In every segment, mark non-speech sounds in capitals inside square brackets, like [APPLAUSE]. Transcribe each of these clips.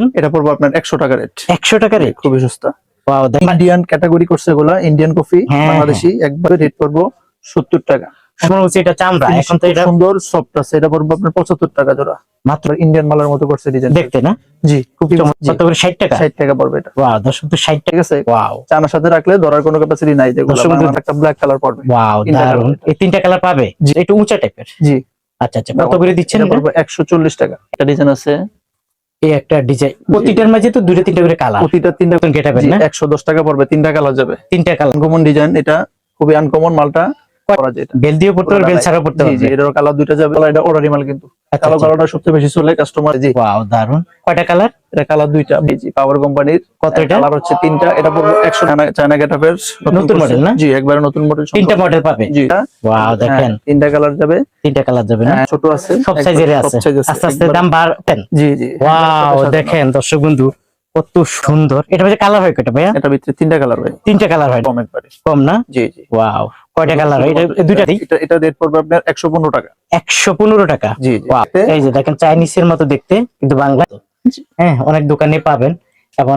দিচ্ছেন এটা পড়ব আপনার একশো টাকা রেট একশো টাকা রেট খুবই সস্তা। ইন্ডিয়ান ক্যাটাগরি করছে এগুলা ইন্ডিয়ান কফি হ্যাঁ, বাংলাদেশি একবার রেট পড়ব সত্তর টাকা। এটা চামড়া এখন তো এটা সুন্দর সফট আছে এটা পড়ব আপনার পঁচাত্তর টাকা জোড়া। মাত্র ইন্ডিয়ান মালের মতো করছে ডিজাইন দেখতে না? জি খুব কত ষাট টাকা? ষাট টাকা পড়বে এটা। ওয়াও দর্শক তো ষাট টাকা আছে? ওয়াও চানার সাথে রাখলে ধরার কোনো ক্যাপাসিটি নাই একটা ব্ল্যাক কালার পড়বে। ওয়াও দারুণ এই তিনটা কালার পাবে। একটু উঁচা টাইপের জি। আচ্ছা আচ্ছা কত করে দিচ্ছেন একশো চল্লিশ টাকা। একটা ডিজাইন আছে এই একটা ডিজাইন প্রতিটার মাঝে তো দুটো তিনটা করে কালার প্রতিটা তিনটা গেটাবেন না? একশো দশ টাকা পড়বে তিনটা কালার যাবে। তিনটা কালার আনকমন ডিজাইন এটা খুবই আনকমন মালটা। করা যায় বেল দিয়ে পড়তে পারবে বেল ছাড়া পড়তে জি পারবে। জি এটার কালার দুইটা যাবে। এটা অর্ডারি মাল কিন্তু। আচ্ছা, কালো আচ্ছা। কালারটা সবচেয়ে বেশি চলে কাস্টমার জি ওয়াও দারুণ কয়টা কালার এটা কালার দুইটা। জি পাওয়ার কোম্পানির কত এটা? কালার হচ্ছে তিনটা। এটা চায়না নতুন model না? জি একবারে নতুন মডেল তিনটা মডেল পাবে? জি। ওয়াও দেখেন হ্যাঁ, তিনটা কালার যাবে। তিনটা কালার যাবে না? হ্যাঁ, ছোট আছে। সব সাইজের আছে। আস্তে আস্তে দাম বাড়তেন জি জি। ওয়াও দেখেন দর্শক বন্ধু কত সুন্দর। এটা কালার হয় কয়টা ভাইয়া? এটা ভিতরে তিনটা কালার হয়। তিনটা কালার হয়। কম একবারে। কম না? জি জি। ওয়াও কয়টা কালার এটা এই দুইটাতেই এটা রেট পড়বে আপনার একশো পনেরো টাকা। একশো পনেরো টাকা? জি এই যে দেখেন চাইনিজের মতো দেখতে কিন্তু বাংলা। হ্যাঁ অনেক দোকানে পাবেন। এবং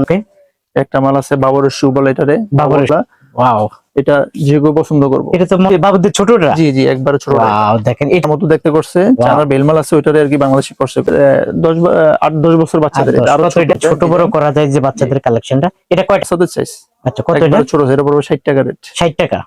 একটা মাল আছে বাবরের শু বলে এটারে। বাবরের ওয়াও এটা যে কেউ পছন্দ করব। এটা তো বাবুদের ছোটরা? জি জি একবারে ছোট ওয়াও দেখেন এটা এটার মতো দেখতে করছে। চায়নার বেলমাল আছে ওইটারে আর কি বাংলাদেশি করছে। আহ, দশ আট দশ বছর বাচ্চাদের। আরও ছোট। বড় করা যায় যে বাচ্চাদের কালেকশনটা এটা কয়টা? বাচ্চাদের সাইজ আচ্ছা কত এটা? ছোট এটা পড়বে ষাট টাকা রেট ষাট টাকা।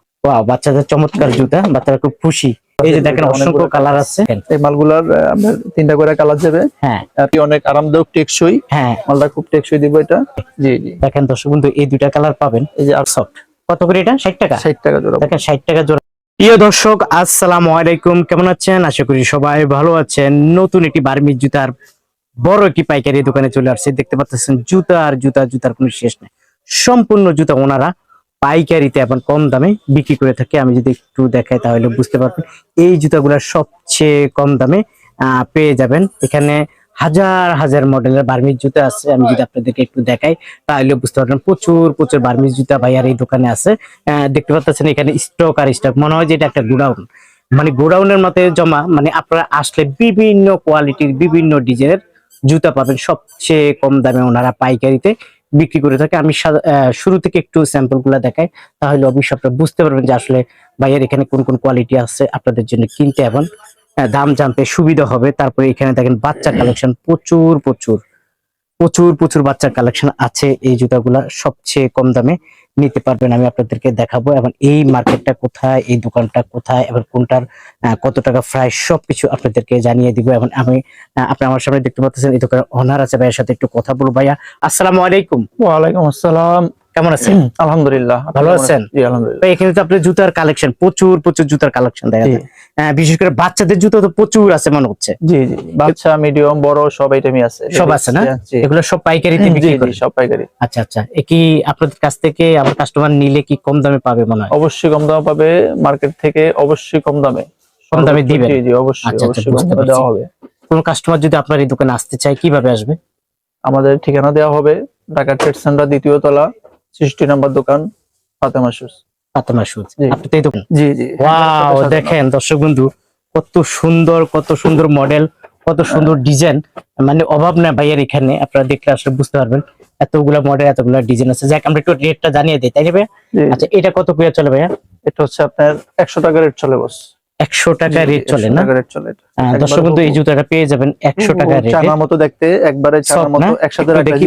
বাচ্চাদের চমৎকার জুতা বাচ্চারা খুব খুশি। এই যে দেখেন অসংখ্য কালার আছে। এই মালগুলার আপনার তিনটা করে কালার যাবে হ্যাঁ। আর অনেক আরামদায়ক টেকসই। হ্যাঁ। মালটা খুব টেকসই দিব এটা। জি জি। দেখেন দর্শক বন্ধু এই দুইটা কালার পাবেন। এই যে আর সফট কত করে এটা? ষাট টাকা? ষাট টাকা জোড়া। দেখেন ষাট টাকা জোড়া। প্রিয় দর্শক আসসালামু আলাইকুম। কেমন আছেন? আশা করি সবাই ভালো আছেন। নতুন একটি বার্মিজ জুতার বড় একটি পাইকারি দোকানে চলে আসছে। দেখতে পাচ্ছেন জুতা আর জুতা জুতার কোনো শেষ নেই। সম্পূর্ণ জুতা ওনারা পাইকারিতে এখন কম দামে বিক্রি করে থাকে। আমি যদি একটু দেখাই তাহলে বুঝতে পারবেন। এই জুতাগুলো সবচেয়ে কম দামে পেয়ে যাবেন। এখানে হাজার হাজার মডেলের বার্মিজ জুতা আছে। আমি যদি আপনাদেরকে একটু দেখাই তাহলে বুঝতে পারবেন প্রচুর প্রচুর বার্মিজ জুতা ভাইয়ার এই দোকানে আছে। দেখতে পাচ্ছেন এখানে স্টক আর স্টক মনে হয় যে এটা একটা গোডাউন। মানে গোডাউনের মতে জমা মানে আপনারা আসলে বিভিন্ন কোয়ালিটির বিভিন্ন ডিজাইনের জুতা পাবেন। সবচেয়ে কম দামে ওনারা পাইকারিতে বিক্রি করে থাকে। আমি শুরু থেকে একটু স্যাম্পলগুলা দেখাই, তাহলে অবশ্যই আপনারা বুঝতে পারবেন যে আসলে ভাইয়ের এখানে কোন কোন কোয়ালিটি আছে আপনাদের জন্য কিনতে এবং দাম জানতে সুবিধা হবে। তারপরে এখানে দেখেন বাচ্চা কালেকশন প্রচুর প্রচুর। প্রচুর প্রচুর বাচ্চার কালেকশন আছে। এই জুতাগুলা সবচেয়ে কম দামে নিতে পারবেন। আমি আপনাদেরকে দেখাবো এবং এই মার্কেটটা কোথায়, এই দোকানটা কোথায়, এবং কোনটার কত টাকা ফ্রাই সবকিছু আপনাদেরকে জানিয়ে দিব। এবং আমি আপনি আমার সামনে দেখতে পাচ্ছেন, এই দোকানের অনার আছে, ভাইয়ের সাথে একটু কথা বলব, ভাইয়া। আসসালামু আলাইকুম। ওয়ালাইকুম আসসালাম। কেমন আছেন? আলহামদুলিল্লাহ। ভালো আছেন? জি আলহামদুলিল্লাহ। এখানে তো আপনার জুতার কালেকশন প্রচুর প্রচুর জুতার কালেকশন দেখা। যায়। বিশেষ করে বাচ্চাদের জুতো তো প্রচুর আছে মনে হচ্ছে। জি জি বাচ্চা মিডিয়াম বড় সব আইটেমই আছে। সব আছে না? এগুলো সব পাইকারিতে বিক্রি করে সব পাইকারি। আচ্ছা আচ্ছা। এ কি আপনাদের কাছ থেকে আমার কাস্টমার নিলে কি কম দামে পাবে মনে হয়? অবশ্যই কম দামে পাবে। মার্কেট থেকে অবশ্যই কম দামে। কম দামে দিবেন? জি জি অবশ্যই আচ্ছা, আচ্ছা, অবশ্যই কম দামে দেওয়া হবে। কোন কাস্টমার যদি আপনার এই দোকানে আসতে চায় কীভাবে আসবে? আমাদের ঠিকানা দেওয়া হবে ঢাকা ট্রেড সেন্টার দ্বিতীয় তলা। সৃষ্টি নাম্বার দোকান ফাতেমা শুজ। ফাতেমা সুজ জি। আপনি তো জি জি। ওয়াও দেখেন দর্শক বন্ধু কত সুন্দর কত সুন্দর মডেল কত সুন্দর ডিজাইন মানে অভাব না ভাইয়ের এখানে আপনারা দেখলে আসলে বুঝতে পারবেন এতগুলা মডেল এতগুলা ডিজাইন আছে। যাক আমরা একটু রেটটা জানিয়ে দিই তাই না ভাইয়া? আচ্ছা এটা কত করে চলে ভাইয়া? এটা হচ্ছে আপনার একশো টাকা রেট চলে বস একশো টাকা রেট চলে না? আহ, দর্শক বন্ধু এই জুতাটা পেয়ে যাবেন একশো টাকা রেটে চানার মতো দেখতে একবারে চানার মতো একসাথে দেখি,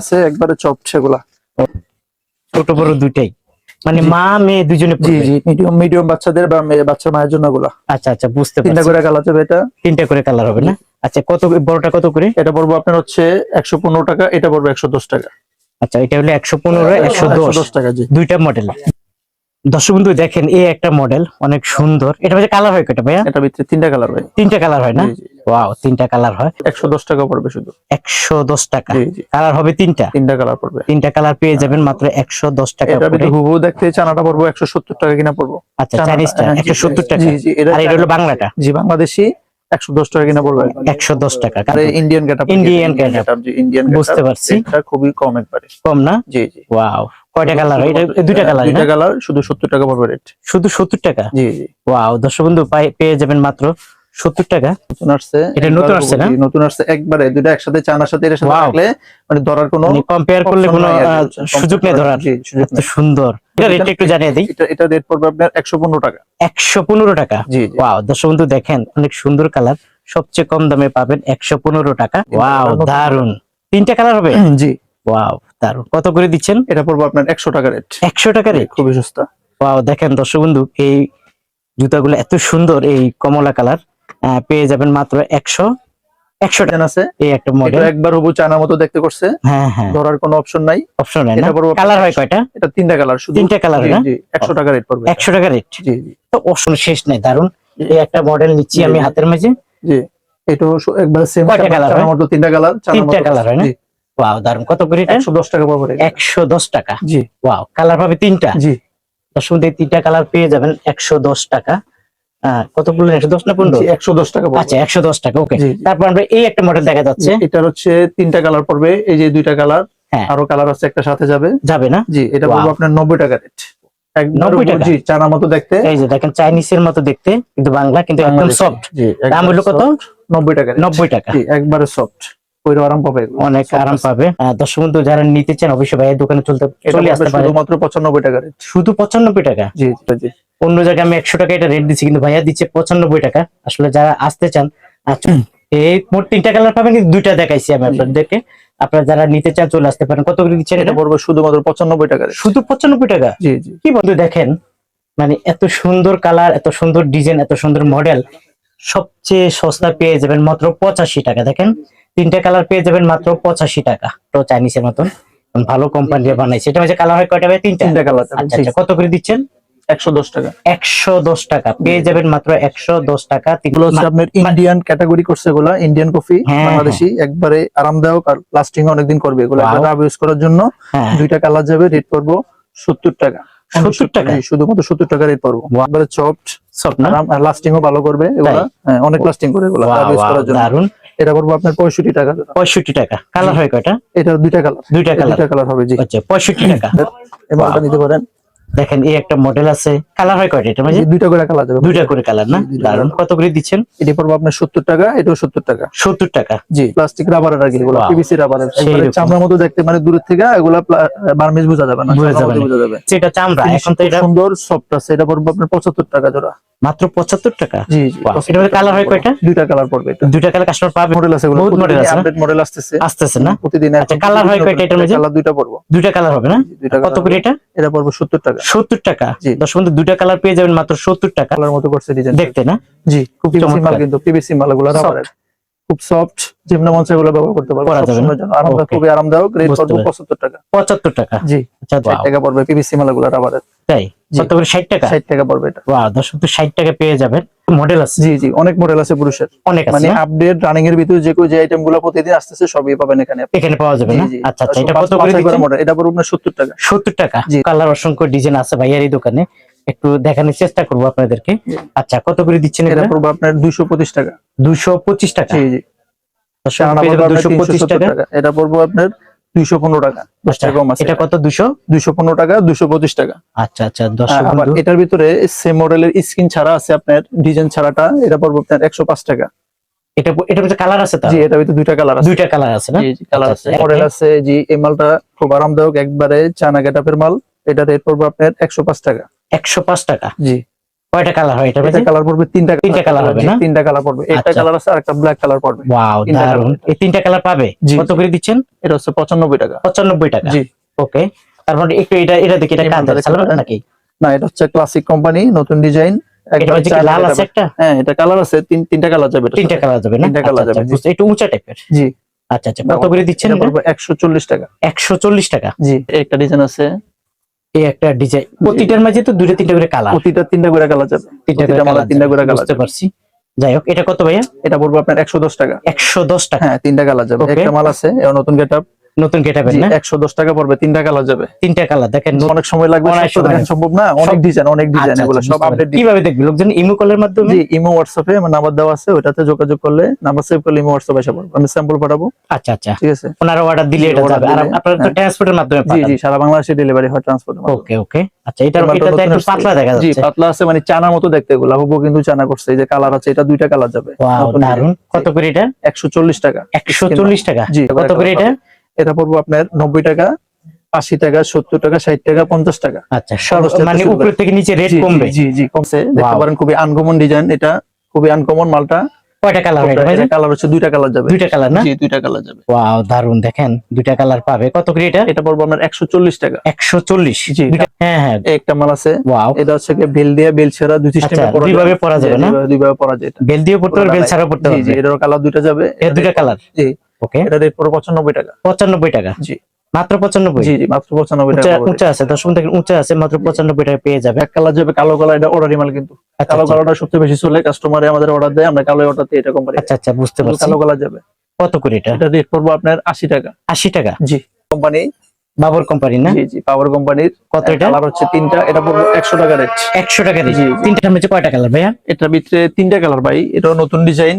আছে, একবারে চপ সেগুলা। ছোট বড় দুইটাই। মানে মা মেয়ে দুজনে জি জি মিডিয়াম মিডিয়াম বাচ্চাদের বা মেয়ে বাচ্চার মায়ের জন্যগুলা আচ্ছা আচ্ছা বুঝতে তিনটা করে কালার যাবে এটা। তিনটা করে কালার হবে না? আচ্ছা কত বড়টা কত করে? এটা পড়ব আপনার হচ্ছে একশো পনেরো টাকা এটা পড়বে একশো দশ টাকা। আচ্ছা এটা হলো একশো পনেরো একশো দশ। দশ টাকা জি। দুইটা মডেল দর্শক বন্ধু দেখেন এই একটা মডেল অনেক সুন্দর। এটা হচ্ছে কালার হয় কয়টা ভাইয়া? এটা ভিতরে তিনটা কালার ভাই তিনটা কালার হয় না। ওয়াও তিনটা কালার হয়। একশো দশ টাকা পড়বে শুধু। একশো দশ টাকা। জি জি। কালার হবে তিনটা। তিনটা কালার পড়বে। তিনটা কালার পেয়ে যাবেন মাত্র একশো দশ টাকা এটা ভিতরে হুবু দেখতে চানাটা পড়ব একশো সত্তর টাকা কিনা পড়ব। আচ্ছা চাইনিজটা হ্যাঁ, জি, একশো সত্তর টাকা। আর এটা হলো বাংলাটা। জি বাংলাদেশি একশো দশ টাকা কিনা পড়বে। একশো দশ টাকা। আর ইন্ডিয়ান গেটআপ Indian getup। জি ইন্ডিয়ান বুঝতে পারছি। এটা খুবই কম একবারে। কম না? জি জি। ওয়াও কয়টা কালার দুইটা কালার দুইটা কালার শুধু সত্তর টাকা পড়বে রেট শুধু সত্তর টাকা? জি জি। ওয়াও দর্শক বন্ধু পেয়ে যাবেন মাত্র সত্তর টাকা। নতুন আসছে এটা নতুন আসছে না? নতুন আসছে একবারে দুটো একসাথে চানার সাথে এর সাথে রাখলে মানে ধরার কোনো কম্পেয়ার করলে কোনো সুযোগ নেই ধরার। সুন্দর। এটা একটু জানিয়ে দিই। এটা এটা রেট পড়বে আপনার একশো পনেরো টাকা। একশো পনেরো টাকা? জি জি। ওয়াও দর্শক বন্ধু দেখেন অনেক সুন্দর কালার সবচেয়ে কম দামে পাবেন একশো পনেরো টাকা। ওয়াও দারুণ তিনটা কালার হবে? জি। ওয়াও দারুণ কত করে দিচ্ছেন? এটা পড়বে আপনার একশো টাকা রেট একশো টাকা রেট খুবই সস্তা। ওয়াও দেখেন দর্শক বন্ধু এই জুতাগুলো এত সুন্দর এই কমলা কালার। পেয়ে যাবেন মাত্র একশো একশো ডিজাইন আছে। এই একটা মডেল একবার হবু মতো দেখতে করছে। হ্যাঁ হ্যাঁ। ধরার কোনো অপশন নাই। অপশন না? এটা কালার হয় কয়টা? এটা তিনটা কালার শুধু। তিনটা কালার না? একশো টাকা রেট পড়বে একশো টাকা রেট জি জি। তো অপশন শেষ নেই দারুণ এই একটা মডেল নিচ্ছি আমি। হাতের মাঝে। জি। এটা একবার সেম কয়টা? মতো তিনটা কালার তিনটা colour হয় না? ওয়াও দারুণ কত করে এটা? একশো দশ টাকা পাবো এটা। একশো দশ টাকা? জি। ওয়াও কালার পাবে তিনটা? জি। দশ মধ্যে তিনটা কালার পেয়ে যাবেন একশো দশ টাকা। আহ, কত বললেন? একশো দশ না পনেরো? জি, একশো দশ টাকা পড়বে। আচ্ছা একশো দশ টাকা ওকে। তারপর আমরা এই একটা মডেল দেখা যাচ্ছে। এটার হচ্ছে তিনটা কালার পড়বে। এই যে দুইটা কালার হ্যাঁ। আরও কালার আছে একটা সাথে যাবে। যাবে না? জি এটা. পড়বে আপনার নব্বই টাকা রেট একবার 90 টাকা? জি চানা মতো দেখতে। এই যে দেখেন চাইনিজের মতো দেখতে কিন্তু বাংলা কিন্তু একদম সফট দাম হলো কত? নব্বই টাকা নব্বই টাকা। জি একবারে সফট ওই আরাম পাবে? অনেক আরাম পাবে। দর্শক বন্ধু যারা নিতে চান অবশ্যই ভাইয়ের দোকানে চলতে চলে আসতে পারে। শুধুমাত্র পঁচানব্বই টাকা শুধু পঁচানব্বই টাকা? জি জি, জি। অন্য জায়গায় আমি একশো টাকা এটা রেট দিচ্ছি কিন্তু ভাইয়া দিচ্ছে পঁচানব্বই টাকা। আসলে যারা আসতে চান আচ্ছা এই মোট তিনটা কালার পাবেন কিন্তু দুইটা দেখাইছি আমি আপনাদেরকে। আপনারা যারা নিতে চান চলে আসতে পারেন। কত করে দিচ্ছেন এটা পড়বে শুধুমাত্র পঁচানব্বই টাকা rate। শুধু পঁচানব্বই টাকা? জি জি। কি বন্ধু দেখেন মানে এত সুন্দর কালার এত সুন্দর ডিজাইন এত সুন্দর মডেল সবচেয়ে সস্তা পেয়ে যাবেন মাত্র পঁচাশি টাকা। দেখেন তিনটা কালার পেয়ে যাবেন মাত্র পঁচাশি টাকা। তো চাইনিজের মতন। ভালো কোম্পানি বানাইছে। এটা হচ্ছে কালার হয় কয়টা ভাই? তিনটা? তিনটা কালার। আচ্ছা আচ্ছা। কত করে দিচ্ছেন? একশো দশ টাকা। একশো দশ টাকা। পেয়ে যাবেন মাত্র একশো দশ টাকা। এগুলো হচ্ছে আপনার ইন্ডিয়ান ক্যাটাগরি করছে এগুলা। Indian copy Bangladeshi. একবারে আরামদায়ক আর লাস্টিং অনেকদিন করবে এগুলো। ইউজ করার জন্য হ্যাঁ। দুইটা কালার যাবে। রেট পড়ব সত্তর টাকা। 70 টাকা? শুধুমাত্র সত্তর টাকা রেট Wow. একবারে সফট না? আরাম আর লাস্টিংও ভালো করবে এগুলা। হ্যাঁ অনেক লাস্টিং করে এগুলা wow, করার জন্য। দারুণ এটা করব আপনার পঁয়ষট্টি টাকা। জোড়া। পঁয়ষট্টি টাকা। কালার হয় কয়টা? এটা দুইটা কালার দুইটা কালার দুইটা কালার হবে জি। আচ্ছা পঁয়ষট্টি টাকা। এই মালটা নিতে পারেন। দেখেন এই একটা মডেল আছে। কালার হয় কয়টা এটা মানে দুইটা করে কালার যাবে দুইটা করে কালার না? দারুণ কত করে দিচ্ছেন? এটা পড়ব আপনার সত্তর টাকা এটাও সত্তর টাকা। সত্তর টাকা। জি প্লাস্টিক রাবারের আর কি এগুলো পিভিসি রাবারের চামড়ার মতো দেখতে মানে দূরের থেকে এগুলো বার্মিজ বোঝা যাবে না বোঝা যাবে সেটা চামড়া এখন তো এটা সুন্দর সফট আছে। এটা পড়বে আপনার পঁচাত্তর টাকা জোড়া। মাত্র পঁচাত্তর টাকা? জি এটা কালার হয় কয়টা দুইটা কালার পড়বে এটা। দুইটা কালার কাস্টমার পাবে? মডেল আছে বহুত মডেল আছে আপডেট মডেল আসতেছে। আসতেছে না? প্রতিদিন আচ্ছা, কালার হয় কয়টা এটা মধ্যে? কালার দুইটা পড়ব। দুইটা কালার হবে না? কত করে এটা? এটা পড়ব সত্তর টাকা। সত্তর টাকা? জি। দশ বন্ধু দুইটা কালার পেয়ে যাবেন মাত্র সত্তর টাকা। কালার মতো করছে ডিজাইন দেখতে না? জি খুব চমৎকার। মাল কিন্তু পিভিসি মালগুলো। রাবারের খুব সফট যেমন মঞ্চে এগুলো ব্যবহার করতে পারবে? সবসময়ের জন্য। আরামদায়ক খুবই আরামদায়ক রেট পড়বে পেরেছি। পঁচাত্তর টাকা। পঁচাত্তর টাকা? জি আচ্ছা ষাট wow, টাকা পড়বে পিভিসি মাল এগুলো রাবারের তাই। কত করে ষাট টাকা? ষাট টাকা পড়বে এটা। ওয়াও দশ বন্ধু ষাট টাকা পেয়ে যাবেন। মডেল আছে। জি জি অনেক মডেল আছে পুরুষের। অনেক মানে আপডেট রানিং এর ভিতরে যে যে আইটেমগুলো প্রতিদিন আসতেছে সবই পাবেন এখানে এখানে পাওয়া যাবে না? আচ্ছা আচ্ছা এটা কত করে দিচ্ছেন? এটা পড়বে আপনার সত্তর টাকা। সত্তর টাকা। জি। কালার অসংখ্য ডিজাইন আছে ভাইয়ার এই দোকানে। একটু দেখানোর চেষ্টা করব আপনাদেরকে। আচ্ছা কত করে দিচ্ছেন এটা পড়বে আপনার দুইশো পঁচিশ টাকা। দুশো পঁচিশ টাকা? জি জি। এটা পড়বে আপনার দুইশো পনেরো টাকা। দশ আচ্ছা, টাকা। কম আছে। এটা কত টাকা টাকা। আচ্ছা আচ্ছা আবার এটার ভিতরে সেম মডেলের স্ক্রিন ছাড়া আছে আপনার ডিজাইন ছাড়াটা। এটা পড়বে আপনার একশো পাঁচ টাকা। এটা কালার আছে তো জি এটার ভিতরে দুইটা কালার আছে। দুইটা কালার আছে না? জি জি কালার আচ্ছা, আছে। মডেল আছে জি এই মালটা খুব আরামদায়ক। একবারে চানা গেটাপের মাল। এটা রেট পড়বে আপনার একশো পাঁচ টাকা। একশো পাঁচ টাকা। জি। কয়টা কালার হয় এটা কালার পড়বে তিনটা তিনটা colour হবে না? তিনটা কালার পড়বে। একটা আচ্ছা। কালার আছে আর একটা ব্ল্যাক কালার পড়বে। ওয়াও তিনটা দারুণ এই তিনটা কালার পাবে? কত করে দিচ্ছেন? এটা হচ্ছে পঁচানব্বই টাকা। পঁচানব্বই টাকা। জি। ওকে। তারপর একটু এটা দেখি সালোয়ার নাকি? না এটা হচ্ছে ক্লাসিক কোম্পানি নতুন ডিজাইন লাল আছে একটা? হ্যাঁ এটা কালার আছে তিন তিনটা কালার যাবে তিনটা কালার যাবে না? তিনটা colour আচ্ছা, আচ্ছা, যাবে। একটু উঁচা টাইপের জি। আচ্ছা আচ্ছা কত করে দিচ্ছেন টাকা। একশো চল্লিশ টাকা। জি একটা ডিজাইন আছে। এই একটা ডিজাইন প্রতিটার মাঝে তো দুইটা তিনটা করে কালার প্রতিটা তিনটা করে কালার যাবে। তিনটা প্রতিটা তিনটা করে কালার বুঝতে পারছি। যাই হোক এটা কত ভাইয়া? এটা পড়বে আপনার একশো দশ টাকা। একশো দশ টাকা। হ্যাঁ তিনটা কালার যাবে। একটা মাল আছে নতুন গেট নতুন গেটাবেন না? একশো দশ টাকা পড়বে তিনটা কালার যাবে। তিনটা কালার দেখেন অনেক সময় লাগবে সম্ভব না অনেক ডিজাইন অনেক ডিজাইন আচ্ছা, এগুলো আচ্ছা, সব আপডেট কীভাবে দেখবে লোকজন? ইমো কলের মাধ্যমে? জি ইমো হোয়াটসঅ্যাপে আমার নাম্বার দেওয়া আছে ওইটাতে যোগাযোগ করলে নাম্বার সেভ করলে ইমো এসে পড়বে। আমি স্যাম্পল পাঠাবো। আচ্ছা আচ্ছা। ঠিক আছে? ওনারা অর্ডার দিলে এটা যাবে। আর আপনারা তো হ্যাঁ। ট্রান্সপোর্টের মাধ্যমে জি জি সারা বাংলাদেশে ডেলিভারি হয় ট্রান্সপোর্ট ওকে ওকে। আচ্ছা এটা একটু পাতলা দেখা জি পাতলা আছে মানে চানার মতো দেখতে এগুলা। কিন্তু চানা করছে এই যে কালার আছে এটা দুইটা কালার যাবে। দারুণ কত করে এটা? একশো চল্লিশ টাকা। একশো চল্লিশ টাকা। জি, কত করে এটা এটা পড়ব আপনার নব্বই টাকা আশি টাকা সত্তর টাকা ষাট টাকা পঞ্চাশ টাকা। আচ্ছা মানে উপর থেকে নিচে রেট কমবে? জি জি কমছে। দেখতে পারেন খুবই আনকমন ডিজাইন এটা খুবই আনকমন মালটা। কয়টা কালার এটা কালার হচ্ছে দুইটা কালার যাবে। দুইটা কালার না? জি দুইটা কালার যাবে। ওয়াও দারুণ দেখেন দুইটা কালার পাবে। কত করে এটা? এটা পড়ব আপনার একশো চল্লিশ টাকা। একশো চল্লিশ? জি। হ্যাঁ হ্যাঁ। একটা মাল আছে। ওয়াও এটা হচ্ছে কি বেল দিয়ে বেল ছেড়া দুই সিস্টেমে আচ্ছা, পরা দুইভাবে পরা যাবে না? দুইভাবে- দুইভাবে পরা যায় বেল দিয়ে পড়তে পারবে বেল ছাড়া পড়তে জি জি পারবে এটার কালার দুইটা যাবে। এর দুইটা কালার জি। ওকে এটা রেট পড়বে পঁচানব্বই টাকা। পঁচানব্বই টাকা। জি। মাত্র পঁচানব্বই? জি জি মাত্র পঁচানব্বই টাকা উঁচা আছে দশ দেখেন উঁচা আছে মাত্র পঁচানব্বই টাকা পেয়ে যাবে। কালার যাবে কালো কালার এটা অর্ডারি মাল কিন্তু। আচ্ছা কালো আচ্ছা, কালারটা সবচেয়ে বেশি চলে কাস্টমারে আমাদের অর্ডার দেয় আমরা কালো অর্ডার দিই এটা কোম্পানি আচ্ছা আচ্ছা বুঝতে পারছি। কালো কালার যাবে। কত করে এটা? এটা রেট পড়ব আপনার আশি টাকা। আশি টাকা? জি। কোম্পানি? বাবর কোম্পানি না? জি জি পাওয়ার কোম্পানির। কত এটা? কালার হচ্ছে তিনটা এটা পড়বে একশো টাকা রেট একশো টাকা রেট জি, জি। তিনটা হচ্ছে কয়টা কালার ভাইয়া? এটার ভিতরে তিনটা কালার ভাই এটা নতুন ডিজাইন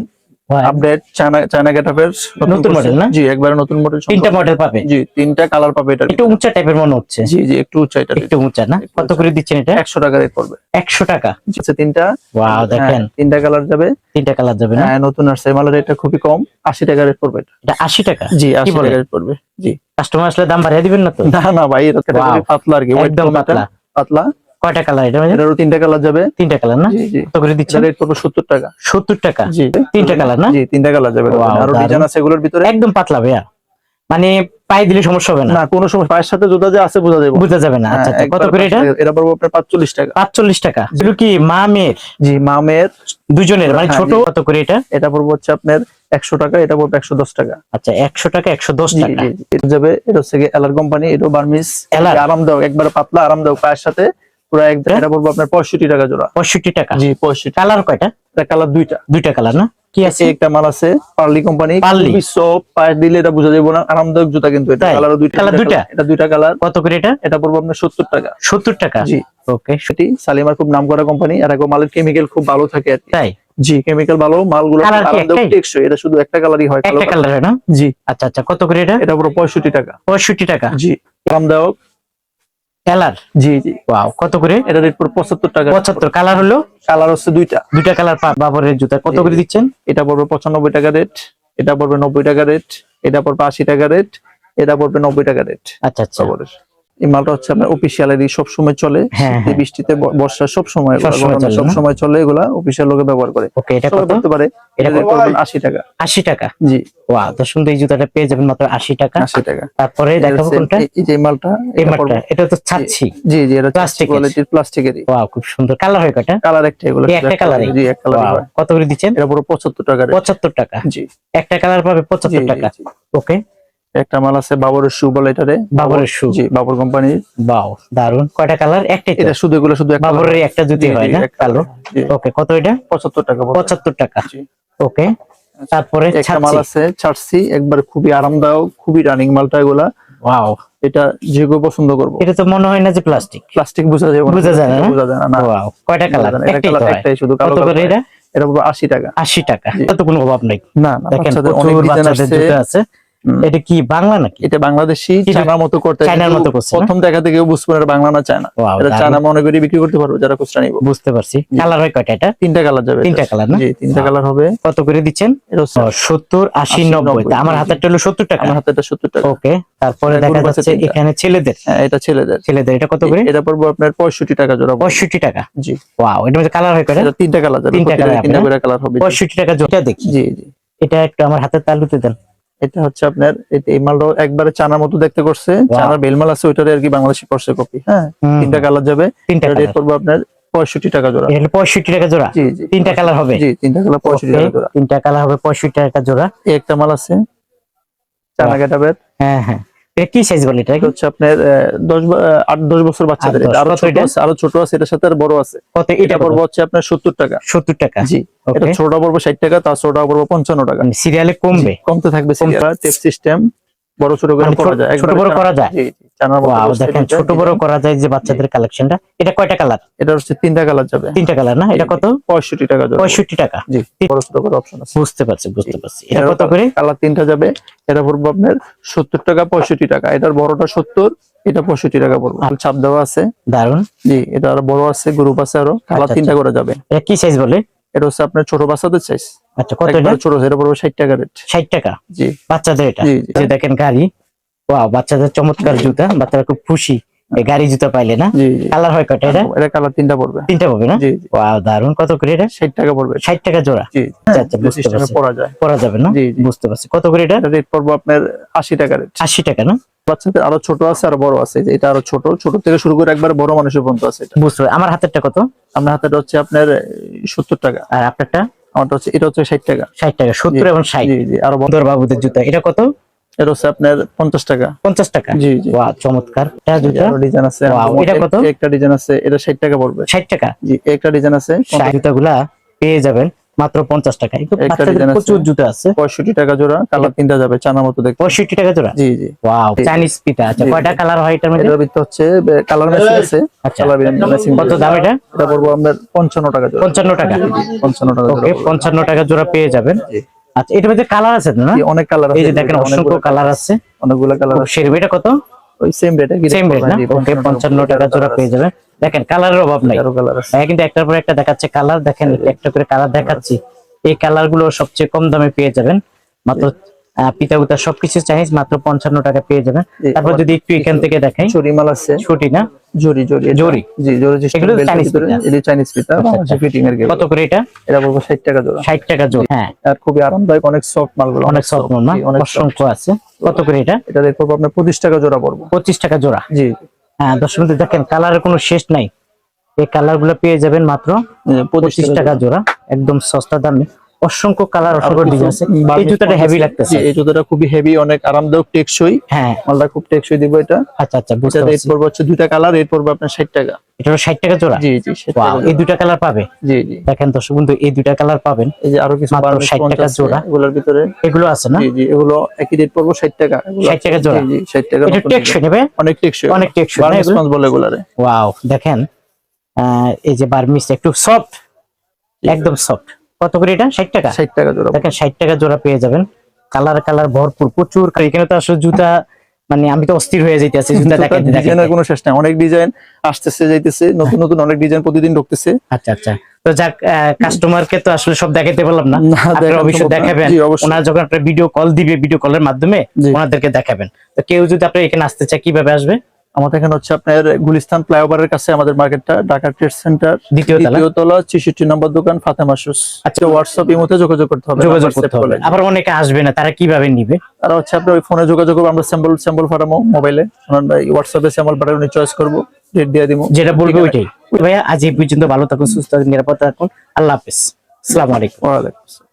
আপডেট চায়না চায়না গেটআপের নতুন model না? জি একবারে নতুন মডেল তিনটা মডেল পাবে। জি তিনটা কালার পাবে এটা। একটু উঁচা টাইপের মনে হচ্ছে। জি জি একটু উঁচা এটা। একটু উঁচা না? কত করে দিচ্ছেন এটা? একশো টাকা রেট পড়বে। একশো টাকা? আচ্ছা তিনটা? ওয়াও দেখেন। হ্যাঁ, তিনটা কালার যাবে। তিনটা কালার যাবে না? হ্যাঁ নতুন আসছে। মালের রেটটা খুবই কম। আশি টাকা রেট পড়বে এটা। এটা আশি টাকা? জি আশি বলেন? টাকা রেট পড়বে। জি। কাস্টমার আসলে দাম বাড়িয়ে দিবেন না তো? না না ভাই এটা ক্যাটাগরি পাতলা আর কি। একদম পাতলা। পাতলা। কয়টা কালার এটা? এটারও তিনটা কালার যাবে। তিনটা কালার না? জি করে এটা দিচ্ছেন রেট পড়বে সত্তর টাকা। সত্তর টাকা? জি। তিনটা কালার না? জি তিনটা কালার যাবে। আরও। ডিজাইন আছে এগুলোর ভিতরে। একদম পাতলা ভাইয়া। মানে পায়ে দিলে সমস্যা হবে না? না কোনো সময় পায়ের সাথে জুতা যে আছে বোঝা যাবে। বুঝা যাবে না। আচ্ছা আচ্ছা, কত করে এটা? এটা পড়বে আপনার পাঁচচল্লিশ টাকা। পাঁচচল্লিশ টাকা। এগুলো কি মা মেয়ের? জি মামের দুজনের মানে হ্যাঁ, ছোট। কত করে এটা? এটা পড়বে হচ্ছে আপনার একশো টাকা এটা পড়বে একশো দশ টাকা। আচ্ছা একশো টাকা একশো দশ জি টাকা। জি জি। এটা যাবে এটা হচ্ছে এলার কোম্পানি এটা বার্মিস? আরামদায়ক একবারে পাতলা আরামদায়ক পায়ের সাথে। পুরো একদম? এটা পড়বে আপনার পঁয়ষট্টি টাকা জোড়া। পঁয়ষট্টি টাকা। জি কালার কয়টা? এটা কালার দুইটা। দুইটা কালার না? কি আছে? একটা মাল আছে পার্লি কোম্পানি। পার্লি। সব পায়ের দিলে এটা বোঝা যাবে না। আরামদায়ক জুতা কিন্তু এটা। কালার দুইটা দুইটা? এটা দুইটা কালার। কত করে এটা? এটা পড়বে আপনার সত্তর টাকা। সত্তর টাকা? জি। ওকে সেটি সালিমার খুব নাম করা কোম্পানি। আর এখন মালের কেমিক্যাল খুব ভালো থাকে তাই? জি কেমিক্যাল ভালো মালগুলো আরামদায়ক টেকসই। এটা শুধু একটা কালারই হয় একটা কালার। হয় না? জি। আচ্ছা আচ্ছা কত করে এটা? এটা পুরো পঁয়ষট্টি টাকা। পঁয়ষট্টি টাকা। জি আরামদায়ক। কালার? জি জি। ওয়াও কত করে? এটা রেট পুরো পঁচাত্তর টাকা। পঁচাত্তর কালার হলো? কালার হচ্ছে দুইটা। দুইটা কালার বাবরের জুতা কত করে দিচ্ছেন? এটা পড়বে পঁচানব্বই টাকা রেট এটা পড়বে নব্বই টাকা রেট এটা পড়বে আশি টাকা রেট এটা পড়বে নব্বই টাকা রেট। আচ্ছা আচ্ছা। এই মালটা হচ্ছে আপনার অফিসিয়ালেরই সব সময় চলে। হ্যাঁ, হ্যাঁ। বৃষ্টিতে বর্ষা সব সময় সবসময় চলে সব? সময় চলে এগুলা অফিসিয়াল লোকে ব্যবহার করে। ওকে এটা কত? করতে পারে এটা? পড়বে আশি টাকা। আশি টাকা? জি। ওয়াও তো সুন্দর এই জুতাটা পেয়ে যাবেন মাত্র আশি টাকা। আশি টাকা। তারপরে দেখাবো কোনটা? এই যে মালটা এই এটা এটা তো ছাচ্ছি জি জি এটা প্লাস্টিক। কোয়ালিটির প্লাস্টিকেরই ওয়াও খুব সুন্দর। কালার হয় কয়টা? কালার একটা এগুলো একটা কালারই জি এক কালার কত করে দিচ্ছেন? এটা পুরো পঁচাত্তর টাকা rate। পঁচাত্তর টাকা। জি। একটা কালার পাবে জি, পঁচাত্তর জি, টাকা ওকে একটা মাল আছে বাবরের শু বলে এটারে। বাবরের shoe। জি বাবর কোম্পানির। বাও দারুণ কয়টা কালার একটাই তো এটা শুধু এগুলো শুধু একটা বাবরের একটা জুতি হয় না? কালো ওকে কত এটা? পঁচাত্তর টাকা পড়বে। পঁচাত্তর টাকা। জি। ওকে তারপরে একটা মাল আছে ছাড়ছি একবার খুবই আরামদায়ক খুবই রানিং মালটা এগুলা। ওয়াও এটা যে কেউ পছন্দ করব। এটা তো মনে হয় না যে প্লাস্টিক প্লাস্টিক বোঝা যায় বোঝা যায় না? বোঝা যায় না ওয়াও কয়টা কালার একটাই কালার একটাই শুধু কালো কত করে কালার এটা? এটা পুরো আশি টাকা। আশি টাকা। জি। এটা তো কোনো অভাব নাই। না দেখেন অনেক ডিজাইন আছে। এটা কি বাংলা নাকি? এটা বাংলাদেশি চায়নার মতো করতে চায়নার মতো করছে? প্রথম দেখা থেকে বুঝব না এটা বাংলা না চায়না। এটা চায়না মনে করি বিক্রি করতে পারব যারা খুচরা নিবো। বুঝতে পারছি। কালার হয় কয়টা এটা? তিনটা কালার যাবে তিনটা কালার না? জি তিনটা কালার হবে। কত করে দিচ্ছেন? সত্তর আশি 80, নব্বই। আমার 90, হাতেরটা হলো সত্তর টাকা। আমার হাতে সত্তর টাকা। ওকে তারপরে দেখা যাচ্ছে। এখানে ছেলেদের। হ্যাঁ এটা ছেলেদের। ছেলেদের এটা কত করে? এটা পড়ব আপনার পঁয়ষট্টি টাকা জোড়া। পঁয়ষট্টি টাকা? জি। ওয়াও এটা মধ্যে কালার হয় কয়টা? তিনটা কালার যাবে। তিনটা তিনটা করে কালার হবে। পঁয়ষট্টি টাকা যেটা দেখি। জি জি। এটা একটু আমার হাতের তালুতে দেন। এটা হচ্ছে আপনার এই মালটা একবারে চানার মতো দেখতে করছে. চানার বেলমাল আছে ওইটারে আর কি বাংলাদেশি করছে কপি হ্যাঁ তিনটা কালার যাবে। তিনটা রেট করব পড়বে আপনার পঁয়ষট্টি টাকা জোড়া। এটা পঁয়ষট্টি টাকা জোড়া? জি তিনটা কালার হবে? জি তিনটা কালার পঁয়ষট্টি টাকা জোড়া। তিনটা কালার হবে পঁয়ষট্টি টাকা জোড়া। একটা মাল আছে। চানা. গেটাবের। হ্যাঁ হ্যাঁ। এটা কি সাইজ বলে এটা হচ্ছে আপনার আহ, দশ ব- আহ, আট দশ বছর বাচ্চাদের আরও ছোট আছে আরও ছোট আছে এটার সাথে আর বড় আছে। কত এটা পড়ব হচ্ছে আপনার সত্তর টাকা। সত্তর টাকা? জি এটা ছোট পড়ব ষাট টাকা তার ছোট পড়ব পঞ্চান্ন টাকা। সিরিয়ালে কমবে? জি, কমতে থাকবে টেপ সিস্টেম বড় ছোট করে মানে করা যায় ছোট বড় করা যায়? মতো দেখেন ছোট বড় করা যায় যে বাচ্চাদের কালেকশনটা। এটা কয়টা কালার? এটা হচ্ছে তিনটা কালার যাবে। তিনটা কালার না? এটা কত? পঁয়ষট্টি টাকা যাবে। পঁয়ষট্টি টাকা। জি বড় ছোট করে অপশন আছে। বুঝতে পারছি বুঝতে পারছি। এটা কত করে? কালার তিনটা যাবে। এটা পড়ব আপনার সত্তর টাকা পঁয়ষট্টি টাকা। এটার বড়টা সত্তর এটা পঁয়ষট্টি টাকা পড়ব। আচ্ছা। ছাপ দেওয়া আছে। দারুণ জি এটা আরও বড় আছে গ্রুপ আছে আরও। কালার আচ্ছা, তিনটা করে যাবে। এটা কি সাইজ বলে? এটা হচ্ছে আপনার ছোট বাচ্চাদের সাইজ আচ্ছা কত এটা? ছোট এটা পড়ব ষাট টাকা রেট ষাট টাকা? জি। বাচ্চাদের এটা? জি দেখেন গাড়ি। ওয়াও বাচ্চাদের চমৎকার জুতা। বাচ্চারা খুব খুশি। গাড়ি জুতা পাইলে না? কালার হয় কয়টা এটা? এটা কালার তিনটা পড়বে। তিনটা পাবে না? ওয়াও দারুণ কত করে এটা? ষাট টাকা পড়বে। ষাট টাকা জোড়া? জি আচ্ছা আচ্ছা বুঝতে পারছি। পড়া যায়। পরা যাবে না? বুঝতে পারছি। কত করে এটা? রেট পড়ব আপনার আশি টাকা রেট আশি টাকা না? বাচ্চাদের আরও ছোট আছে আর বড় আছে। যে এটা আরও ছোট ছোট থেকে শুরু করে একবার বড় মানুষের পর্যন্ত আছে এটা। বুঝতে পারছি। আমার হাতেরটা কত? আপনার হাতেটা হচ্ছে আপনার সত্তর টাকা। আর আপনারটা? আমারটা হচ্ছে এটা হচ্ছে ষাট টাকা। ষাট টাকা সত্তর এবং ষাট। জি জি আরও বন্ধুর বাবুদের জুতা। এটা কত? এটা হচ্ছে আপনার পঞ্চাশ টাকা। পঞ্চাশ টাকা? জি জি। ওয়া চমৎকার। এটা জুতা ডিজাইন আছে এটা কত? একটা ডিজাইন আছে এটা ষাট টাকা পড়বে। ষাট টাকা? জি একটা ডিজাইন আছে জুতাগুলা পেয়ে যাবেন মাত্র পঞ্চাশ টাকা। প্রচুর জুতা আছে। পঁয়ষট্টি টাকা জোড়া কালার তিনটা যাবে চানা মতো দেখতে। টাকা জোড়া? জি জি। ওয়াও জি। চাইনিজ পিতা আচ্ছা কয়টা কালার হয় এটার মধ্যে? এটার ভিতরে হচ্ছে কালার ম্যাচিং আছে। আচ্ছা। কালার ম্যাচিং কত দাম এটা? এটা পড়ব আপনার পঞ্চান্ন টাকা জোড়া। পঞ্চান্ন টাকা। পঞ্চান্ন টাকা ওকে পড়বে। পঞ্চান্ন টাকা জোড়া পেয়ে যাবেন। জি। আচ্ছা এটার মধ্যে কালার আছে না? অনেক কালার আছে এই যে দেখেন অসংখ্য কালার আছে। অনেকগুলো কালার আছে। সেরকম এটা কত? ওই সেম রেটে সেম রেট না? ওকে পঞ্চান্ন টাকা জোড়া পেয়ে যাবেন। দেখেন কালারের অভাব নাই। আরও কালার আছে। ভাইয়া কিন্তু একটার পর একটা দেখাচ্ছে কালার দেখেন একটা করে কালার দেখাচ্ছি। এই কালারগুলো সবচেয়ে কম দামে পেয়ে যাবেন। মাত্র পিতা সবকিছু চাইনিজ মাত্র পঞ্চান্ন টাকা পেয়ে যাবেন। তারপর যদি একটু এখান থেকে দেখাই। চুরি মাল আছে। ছুটি না? জরি জরি জরি? জি জরি এগুলো। এটা চাইনিজ বাংলাদেশি আচ্ছা। ফিটিং এর কত করে এটা? এটা বলব 60 টাকা জোড়া। ষাট টাকা জোর হ্যাঁ। আর খুবই আরামদায়ক অনেক সফট মালগুলো অনেক সফট না? অনেক। অসংখ্য আছে। কত করে এটা? এটা পড়ব আপনার 25 টাকা জোড়া পড়ব। পঁচিশ টাকা জোড়া? জি। হ্যাঁ দর্শক দেখেন কালারের কোনো শেষ নাই। এই কালারগুলো পেয়ে যাবেন মাত্র পঁচিশ টাকা জোড়া। একদম সস্তা দামে। অসংখ্য কালার অসংখ্য ডিজাইন আছে। এই জুতাটা হেভি লাগতেছে। এই জুতাটা খুবই হেভি অনেক আরামদায়ক টেকসই। হ্যাঁ। মালটা খুব টেকসই দিব এটা। আচ্ছা আচ্ছা বুঝতে পারছি। পড়বে হচ্ছে দুইটা কালার রেট পড়বে আপনার 60 টাকা। এটা হলো ষাট টাকা জোড়া? জি জি ওয়াও এই দুটা কালার পাবে? জি জি। দেখেন দর্শক বন্ধু এই দুটা কালার পাবেন। এই যে আরও কিছু মাত্র 60 টাকা জোড়া। এগুলোর ভিতরে। এগুলো আছে না? জি জি এগুলো একই রেট পড়ব 60 টাকা। এগুলো 60 টাকা জোড়া? জি জি 60 টাকা এটা টেকসই নেবে? অনেক টেকসই। অনেক টেকসই? পঞ্চ বলে এগুলারে ওয়াও দেখেন আহ, এই যে বার্মিস একটু সফট একদম সফট কত করে এটা? ষাট টাকা? 60 টাকা জোড়া। দেখেন ষাট টাকা জোড়া পেয়ে যাবেন। কালার কালার ভরপুর প্রচুর এখানে তো আসলে জুতা মানে আমি তো অস্থির হয়ে যাইতেছি [LAUGHS] জুতা দেখাইতে ডিজাইনের কোনো শেষ নাই। অনেক ডিজাইন আসতেছে যাইতেছে। নতুন নতুন অনেক ডিজাইন প্রতিদিন ঢুকতেছে। আচ্ছা আচ্ছা। তো যাক কাস্টমারকে তো আসলে সব দেখাইতে পারলাম না। আপনারা দেখানো অবশ্যই। দেখাবেন। ওনারা যখন আপনার ভিডিও কল দিবে ভিডিও কলের মাধ্যমে ওনাদেরকে দেখাবেন। তো কেউ যদি আপনার এখানে আসতে চায় কীভাবে আসবে? আমাদের এখানে হচ্ছে আপনার গুলিস্তান ফ্লাইওভারের কাছে আমাদের মার্কেটটা ঢাকা ট্রেড সেন্টার দ্বিতীয় তলা। ছেষট্টি নম্বর দোকান ফাতেমা শুস। আচ্ছা। হোয়াটসঅ্যাপ মধ্যে যোগাযোগ করতে হবে যোগাযোগ করতে হবে। আবার অনেকে আসবে না তারা কীভাবে নিবে? তারা হচ্ছে আপনার ওই ফোনে যোগাযোগ করব আমরা স্যাম্পল স্যাম্পল ফাটামো মোবাইলে হোয়াটসঅ্যাপে স্যাম্পল উনি চয়েস করব রেট দিয়ে দিব। যেটা বলবে ওইটাই। ভাইয়া আজ এই পর্যন্ত ভালো থাকুন সুস্থ থাকুন নিরাপদ থাকুন। আল্লাহ হাফেজ। আসসালামু আলাইকুম। ওয়ালাইকুম আসসালাম।